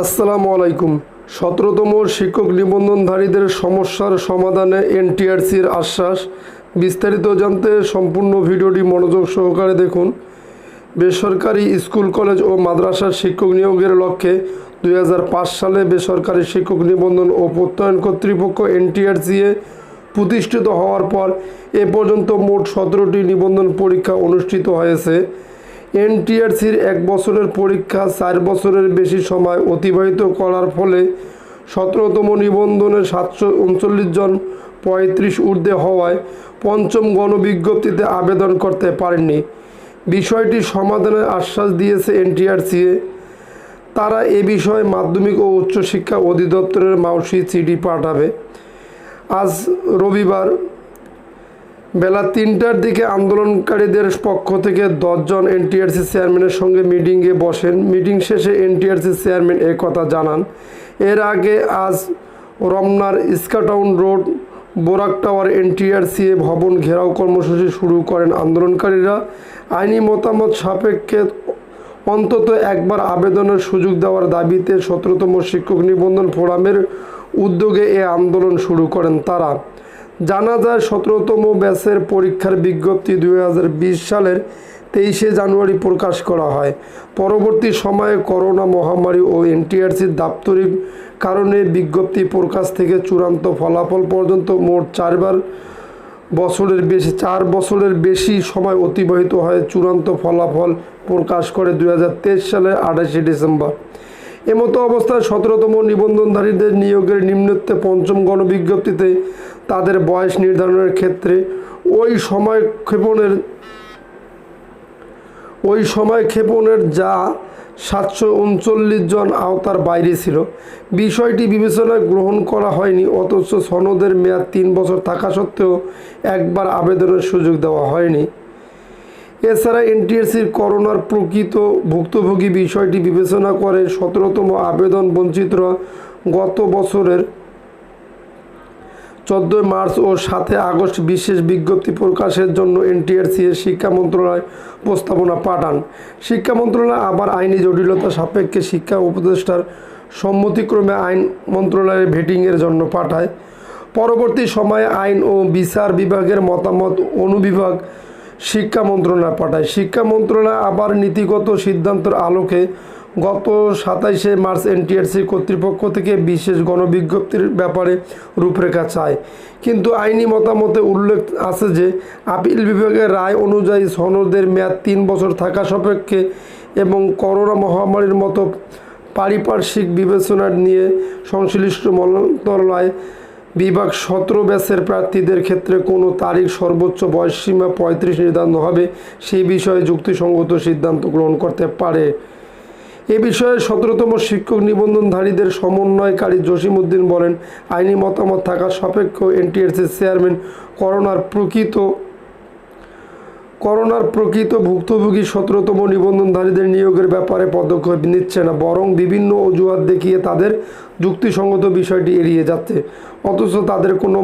আসসালামু আলাইকুম। সতেরোতম শিক্ষক নিবন্ধনধারীদের সমস্যার সমাধানে এনটিআরসির আশ্বাস। বিস্তারিত জানতে সম্পূর্ণ ভিডিওটি মনোযোগ সহকারে দেখুন। বেসরকারি স্কুল, কলেজ ও মাদ্রাসার শিক্ষক নিয়োগের লক্ষ্যে দু হাজার পাঁচ সালে বেসরকারি শিক্ষক নিবন্ধন ও প্রত্যয়ন কর্তৃপক্ষ এনটিআরসিএ প্রতিষ্ঠিত হওয়ার পর এ পর্যন্ত মোট সতেরোটি নিবন্ধন পরীক্ষা অনুষ্ঠিত হয়েছে। এনটিআরসির এক বছরের পরীক্ষা চার বছরের বেশি সময় অতিবাহিত করার ফলে সতেরোতম নিবন্ধনে সাতশো উনচল্লিশ জন পঁয়ত্রিশ ঊর্ধ্বে হওয়ায় পঞ্চম গণবিজ্ঞপ্তিতে আবেদন করতে পারেননি। বিষয়টি সমাধানের আশ্বাস দিয়েছে এনটিআরসিএ তারা এ বিষয়ে মাধ্যমিক ও উচ্চশিক্ষা অধিদপ্তরের মাউসি চিঠি পাঠাবে। আজ রবিবার বেলা তিনটার দিকে আন্দোলনকারীদের পক্ষ থেকে দশজন এনটিআরসি চেয়ারম্যানের সঙ্গে মিটিংয়ে বসেন। মিটিং শেষে এনটিআরসি চেয়ারম্যান এ কথা জানান। এর আগে আজ রমনার Eskaton road, Borak tower NTRCA ভবন ঘেরাও কর্মসূচি শুরু করেন আন্দোলনকারীরা। আইনি মতামত সাপেক্ষে অন্তত একবার আবেদনের সুযোগ দেওয়ার দাবিতে সতেরোতম শিক্ষক নিবন্ধন ফোরামের উদ্যোগে এ আন্দোলন শুরু করেন তারা। জানা যায় সতেরোতম ব্যাচের পরীক্ষার বিজ্ঞপ্তি দু হাজার বিশ সালের তেইশে জানুয়ারি প্রকাশ করা হয়। পরবর্তী সময়ে করোনা মহামারী ও এনটিআরসির দাপ্তরিক কারণে বিজ্ঞপ্তি প্রকাশ থেকে চূড়ান্ত ফলাফল পর্যন্ত মোট চারবার বছরের বেশি, চার বছরের বেশি সময় অতিবাহিত হয় চূড়ান্ত ফলাফল প্রকাশ করে দু হাজার তেইশ সালের আঠাশে ডিসেম্বর। এমতো অবস্থায় সতেরোতম নিবন্ধনধারীদের নিয়োগের নিম্নত্বে পঞ্চম গণবিজ্ঞপ্তিতে তাদের বয়স নির্ধারণের ক্ষেত্রে ওই সময় ক্ষেপণের, ওই সময় ক্ষেপণের যা সাতশো উনচল্লিশ জন আওতার বাইরে ছিল। বিষয়টি বিবেচনায় গ্রহণ করা হয়নি, অথচ সনদের মেয়াদ তিন বছর থাকা সত্ত্বেও একবার আবেদনের সুযোগ দেওয়া হয়নি। এছাড়া এনটিএসসির করোনার প্রকৃত ভুক্তভোগী বিষয়টি বিবেচনা করে সতেরোতম আবেদন বঞ্চিতরা গত বছরের চোদ্দোই মার্চ ও সাতই আগস্ট বিশেষ বিজ্ঞপ্তি প্রকাশের জন্য এনটিআরসি এর শিক্ষা মন্ত্রণালয় প্রস্তাবনা পাঠান। শিক্ষা মন্ত্রণালয় আবার আইনি জটিলতা সাপেক্ষে শিক্ষা উপদেষ্টার সম্মতিক্রমে আইন মন্ত্রণালয়ের ভেটিংয়ের জন্য পাঠায়। পরবর্তী সময়ে আইন ও বিচার বিভাগের মতামত অনুবিভাগ শিক্ষা মন্ত্রণালয় পাঠায়। শিক্ষা মন্ত্রণালয় আবার নীতিগত সিদ্ধান্তের আলোকে গত সাতাইশে মার্চ এনটিআরসি কর্তৃপক্ষ থেকে বিশেষ গণবিজ্ঞপ্তির ব্যাপারে রূপরেখা চায়। কিন্তু আইনি মতামতে উল্লেখ আছে যে, আপিল বিভাগের রায় অনুযায়ী সনদের মেয়াদ তিন বছর থাকা সাপেক্ষে এবং করোনা মহামারীর মতো পারিপার্শ্বিক বিবেচনা নিয়ে সংশ্লিষ্ট মন্ত্রণালয় বিভাগ সতেরো ব্যাচের প্রার্থীদের ক্ষেত্রে কোনো তারিখ সর্বোচ্চ বয়সসীমা পঁয়ত্রিশ নির্ধারণ হবে সেই বিষয়ে যুক্তিসঙ্গত সিদ্ধান্ত গ্রহণ করতে পারে। এ বিষয়ে সতেরোতম শিক্ষক নিবন্ধনধারীদের সমন্বয়কারী জসিম উদ্দিন বলেন, আইনি মতামত থাকা সাপেক্ষ এনটিএসসির চেয়ারম্যান করোনার প্রকৃত করোনার প্রকৃত ভুক্তভোগী সতেরোতম নিবন্ধনধারীদের নিয়োগের ব্যাপারে পদক্ষেপ নিচ্ছে না, বরং বিভিন্ন অজুহাত দেখিয়ে তাদের যুক্তিসঙ্গত বিষয়টি এড়িয়ে যাচ্ছে। অথচ তাদের কোনো